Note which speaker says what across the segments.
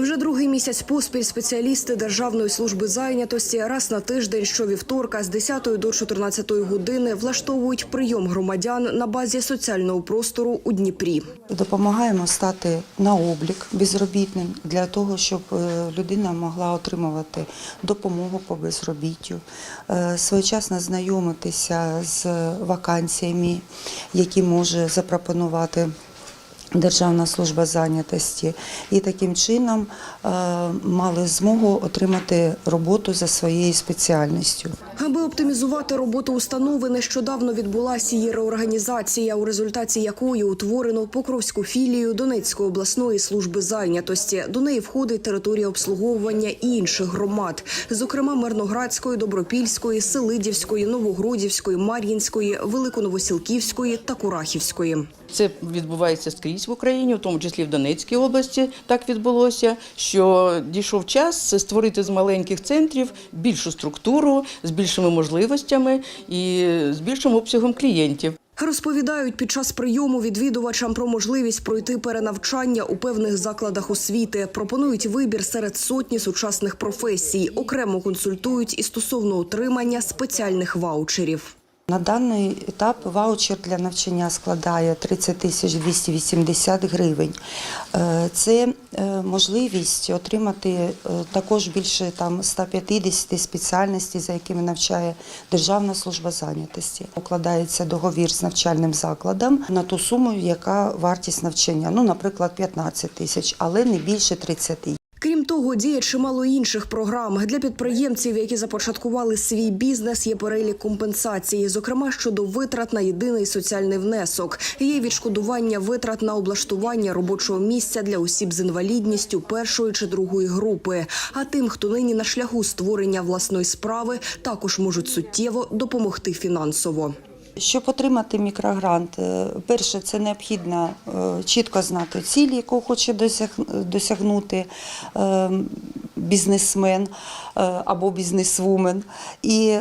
Speaker 1: Вже другий місяць поспіль спеціалісти Державної служби зайнятості раз на тиждень щовівторка з 10 до 14 години влаштовують прийом громадян на базі соціального простору у Дніпрі.
Speaker 2: Допомагаємо стати на облік безробітним для того, щоб е, людина могла отримувати допомогу по безробіттю, е, своєчасно знайомитися з вакансіями, які може запропонувати. Державна служба зайнятості і таким чином е, мали змогу отримати роботу за своєю спеціальністю.
Speaker 1: Аби оптимізувати роботу установи, нещодавно відбулася її реорганізація, у результаті якої утворено Покровську філію Донецької обласної служби зайнятості. До неї входить територія обслуговування і інших громад, зокрема Мирноградської, Добропільської, Селидівської, Новогродівської, Мар'їнської, Великоновосілківської та Курахівської.
Speaker 3: Це відбувається скрізь в Україні, в тому числі в Донецькій області. Так відбулося, що дійшов час створити з маленьких центрів більшу структуру з більшими можливостями і з більшим обсягом клієнтів.
Speaker 1: Розповідають під час прийому відвідувачам про можливість пройти перенавчання у певних закладах освіти. Пропонують вибір серед сотні сучасних професій. Окремо консультують і стосовно отримання спеціальних ваучерів.
Speaker 2: На даний етап ваучер для навчання складає 30 тисяч 280 гривень. Е, Це е, можливість отримати е, також більше там 150 спеціальностей, за якими навчає Державна служба зайнятості. Укладається договір з навчальним закладом на ту суму, яка вартість навчання. Ну, наприклад, 15 тисяч, але не більше 30.
Speaker 1: Того, діє чимало інших програм для підприємців, які започаткували свій бізнес. Є перелік компенсації, зокрема щодо витрат на єдиний соціальний внесок. Є відшкодування витрат на облаштування робочого місця для осіб з інвалідністю першої чи другої групи. А тим, хто нині на шляху створення власної справи, також можуть суттєво допомогти фінансово.
Speaker 2: Щоб отримати мікрогрант, е, перше, це необхідно е, чітко знати цілі, яку хоче досягнути е, бізнесмен або бізнесвумен, і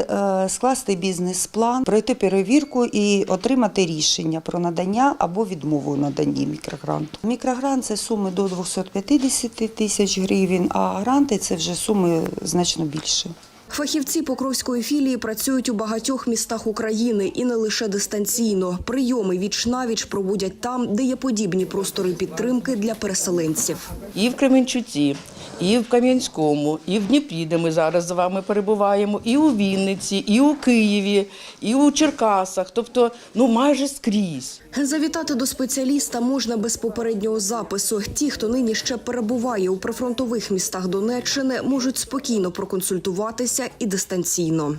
Speaker 2: скласти бізнес-план, пройти перевірку і отримати рішення про надання або відмову у наданні мікрогранту. Мікрогрант це суми до 250 тисяч гривень, а гранти це вже суми значно більше.
Speaker 1: Фахівці Покровської філії працюють у багатьох містах України і не лише дистанційно. Прийоми віч навіч проводять там, де є подібні простори підтримки для переселенців.
Speaker 3: І в Кременчуці, і в Кам'янському, і в Дніпрі, де ми зараз з вами перебуваємо, і у Вінниці, і у Києві, і у Черкасах. Тобто, ну майже скрізь.
Speaker 1: Завітати до спеціаліста можна без попереднього запису. Ті, хто нині ще перебуває у прифронтових містах Донеччини, можуть спокійно проконсультуватися і дистанційно.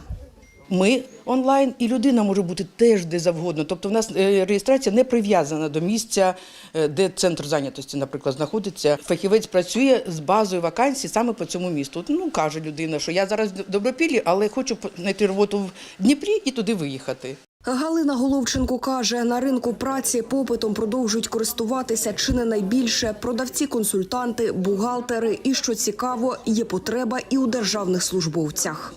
Speaker 3: Ми онлайн, і людина може бути теж де завгодно. Тобто, в нас е, реєстрація не прив'язана до місця, е, де центр зайнятості, наприклад, знаходиться. Фахівець працює з базою вакансій саме по цьому місту. Ну каже людина, що я зараз в Добропіллі, але хочу знайти роботу в Дніпрі і туди виїхати.
Speaker 1: Галина Головченко каже, на ринку праці попитом продовжують користуватися чи не найбільше продавці, консультанти, бухгалтери. І що цікаво, є потреба і у державних службовцях.